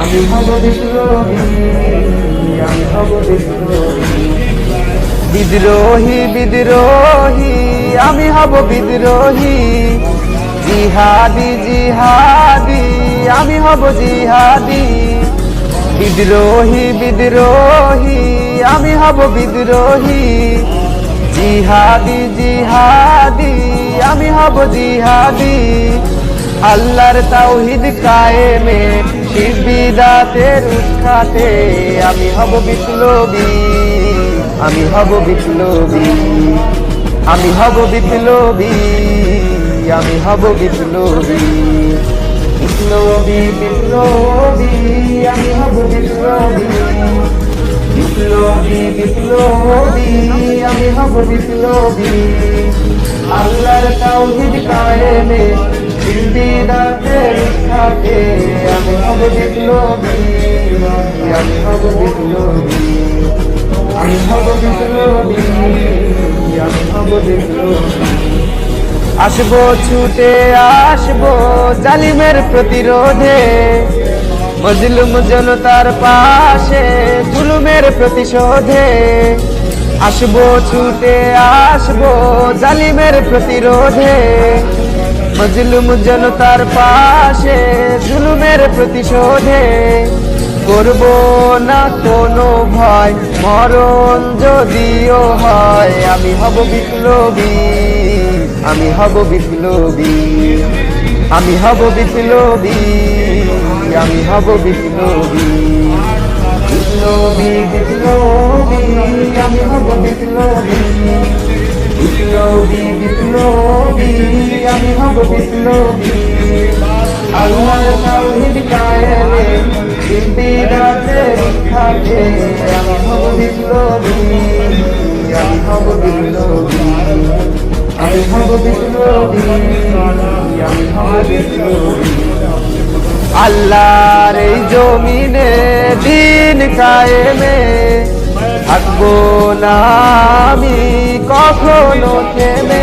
আমি হব আমি হব বিদ্রোহী বিদ্রোহী, আমি হব বিদ্রোহী। জিহাদি জিহাদি, আমি হব জিহাদি। বিদ্রোহী বিদ্রোহী, আমি হব বিদ্রোহী। জিহাদি জিহাদি, আমি হব জিহাদি। আল্লাহর তাওহিদ কায়েমে শিবিদাতের উৎখাতে আমি হব বিপ্লবী, আমি হব বিপ্লবী, আমি হব বিপ্লবী, আমি হব বিপ্লবী, আমি হব বিপ্লবী। বিপ্লবী বিপ্লবী, আমি হব বিপ্লবী। আল্লাহর তাওহিদ কায়েমে আমি আসব ছুটে, আসব জালিমের প্রতিরোধে। মজলুম জনতার পাশে, জুলুমের প্রতিশোধে। আসব ছুটে, আসব জালিমের প্রতিরোধে। মজলুম জনতার পাশে জুলুমের প্রতিশোধে করব না কোনো ভয়, মরণ যদিও হয়, আমি হব বিপ্লবী, আমি হব বিপ্লবী, আমি হব বিপ্লবী, আমি হব বিপ্লবী বিপ্লবী বিপ্লবী, আমি হব বিপ্লবী বিপ্লবী বিপ্লবী। আল্লাহর এই জমিনে দিন কায়েমে থাকব না আমি কখনো থেমে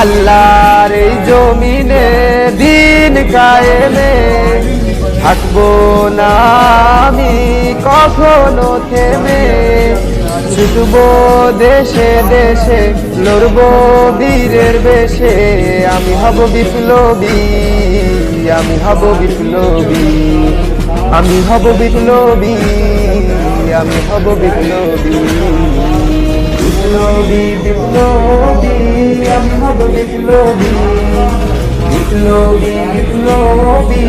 আল্লাহর এই জমিনে দিন কায়েমে থাকব না আমি কখনো থেমে। ছুটবো দেশে দেশে, লড়বো বীরের বেশে। আমি হব বিপ্লবী, আমি হব বিপ্লবী, আমি হব বিপ্লবী, আমি হব বিপ্লবী। বিপ্লবী বিপ্লবী আমি হব বিপ্লবী। বিপ্লবী বিপ্লবী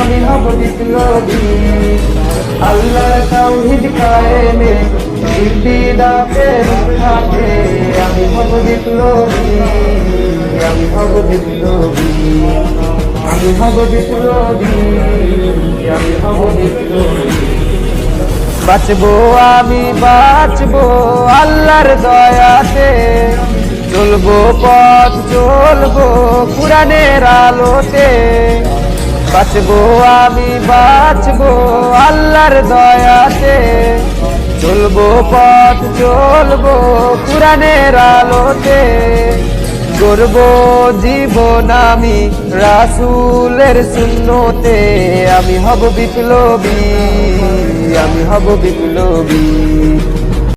আমি হব বিপ্লবী। আল্লাহ তাওহীদ কায়েমে বিদাতে থাকে আমি হব বিপ্লবী আমি হব বিপ্লবী। আমি হব বিপ্লবী আমি হব বিপ্লবী। বাঁচবো, আমি বাঁচবো আল্লাহর দয়াতে। চলবো পথ, চলবো কোরআনের আলোতে। বাঁচবো, আমি বাঁচবো আল্লাহর দয়াতে। চলবো পথ, চলবো কোরআনের আলোতে। করব জীবন আমি রাসুলের শূন্যতে আমি হব বিপ্লবী। আমি হব বিপ্লবী।